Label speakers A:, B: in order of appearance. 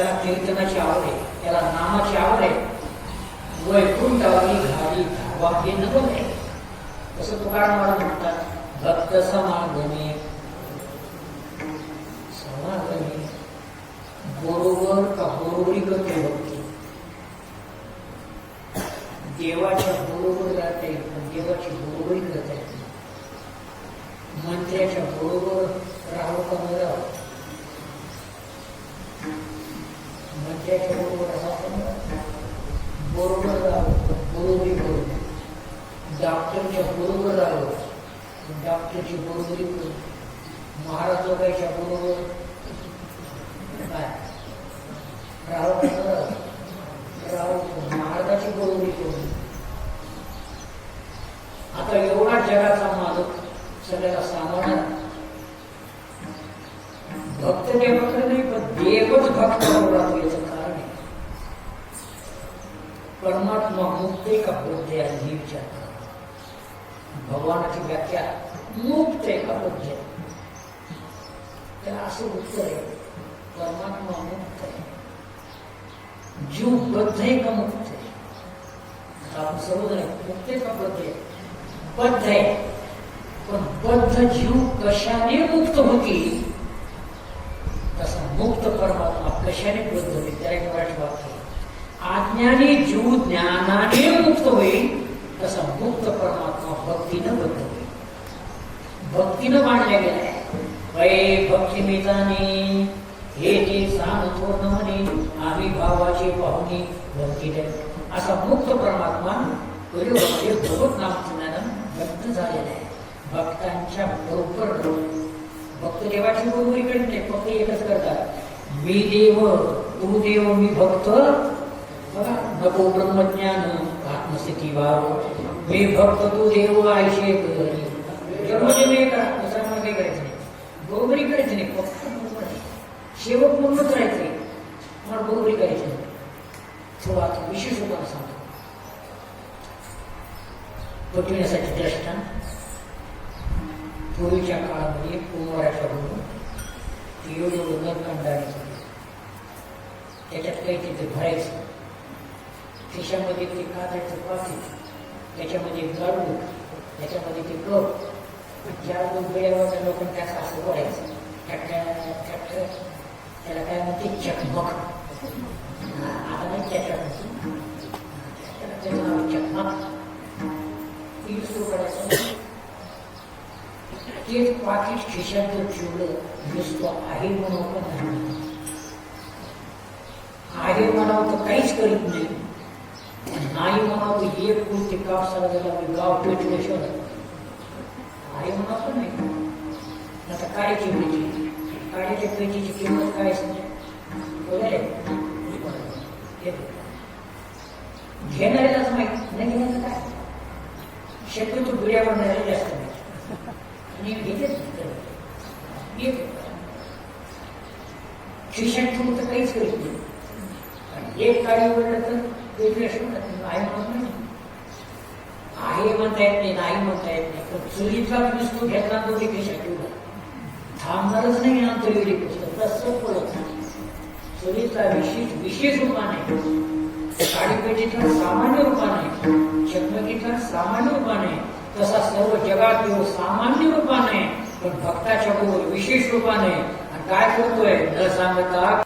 A: त्याला कीर्तनाची आवड आहे. त्याला नामाची आवड आहे. वैकुंठावरी घाली धावा हे नवल आहे. तसं तुकाराम महाराज म्हणतात भक्त समागमे. समागमे. बरोबर का बरोबरी करते भक्ती? देवाच्या बरोबर जाते पण देवाची बरोबरी करता येते मंत्र्याच्या बरोबर राहू का न राहावं मंत्र्याच्या बरोबर राहावं बरोबर राहावं बरोबरी करून डॉक्टरच्या बरोबर राहावं डॉक्टरची बरोबरी करून महाराज लोकांच्या बरोबर काय राहावं राहावं महाराजाची बरोबरी करून आता एवढा जगाचा मालक सगळ्याला सामान्य भक्त देवाकडे नाही पण देवच भक्त परमात्मा मुक्त आहे का बौद्ध आहे विचार भगवानाची व्याख्या मुक्त आहे का बौद्ध? आहे त्याला असं उत्तर आहे. परमात्मा मुक्त आहे. जीव बद्ध आहे का मुक्त आहे? आता आपण सर्वजण आहे, मुक्त आहे का बद्ध? आहे बद्ध आहे. पण बद्ध जीव कशाने मुक्त होती तसा मुक्त परमात्मा कशाने बद्ध होईल? त्याला एक मराठी वाक्य आहे. आज्ञाने जीव ज्ञानाने मुक्त होईल तसा मुक्त परमात्मा भक्तीनं बद्ध होईल भक्तीनं मांडल्या गेलाय. वै भक्ती मिताने हे ते सांगतो म्हणे आम्ही भावाचे पाहुणे भक्ती असा मुक्त परमात्मा परिवाराचे भगवत नाम व्यक्त झालेला आहे. भक्तांच्या बरोबर भक्त देवाची बरोबरी करीत नाही फक्त एकच करतात. मी देव तू देव मी भक्त बघा नको ब्रह्मज्ञान आत्मस्थिती भाव। मी भक्त तू देव आयशे करी। जन्मजन्मी दुसरा मला काही करायचं नाही. बरोबरी करायची नाही फक्त सेवक आहे. शेवट पूर्णच मला बरोबरी करायची नाही. थोडा विशेष उपाय सांगतो. पटविण्यासाठी दृष्टांत पूर्वीच्या काळामध्ये कुंभाराच्या योग्य ती एवढं त्याच्यात काही तिथे भरायचं. त्याच्यामध्ये ते काजायचं पाकिट त्याच्यामध्ये गाडू त्याच्यामध्ये ते कप ज्या दोन बेळ्यावरच्या लोकांनी त्याचं असं बोलायचं. ट्रॅक्टर त्याला काय म्हणते? चकमक. आता नाही त्याच्या त्याचं नाव चकमक. ती करायचं तेच पाकिट खिशात शिवलं नुसतं आहे म्हणून पण आहे म्हणावं तर काहीच करीत नाही. नाही म्हणावं तर एक पुरते कापसाला गेला मी गाव पेटल्याशिवाय आहे म्हणावं पण नाही आता काळीची पेटी पेटीची किंमत काय असते? आहे? घेणाऱ्यालाच नाही घेण्याचं काय? शक्यतो बिड्या बनणारे जास्त माहिती आणि घेतेच शिक्षण ठेवून तर काहीच करीत नाही. आणि एक काळी उघडलं तर वेगळी नाही. आहे म्हणता येत नाही नाही म्हणता येत नाही. पण चुलीचा नुसतो घेतला तो ते ठेवला थांबणारच नाही ना तरी वेगळी पुस्तक तसं पडत नाही. चुलीचा विशेष विशेष रूपान आहे काळीपेटीचा सामान्य रूपान आहे चकमकीचा सामान्य रूपान आहे तसा सर्व जगात तो सामान्य रूपान आहे पण भक्ताच्या बरोबर विशेष रूपाने काय करतोय? न सांगता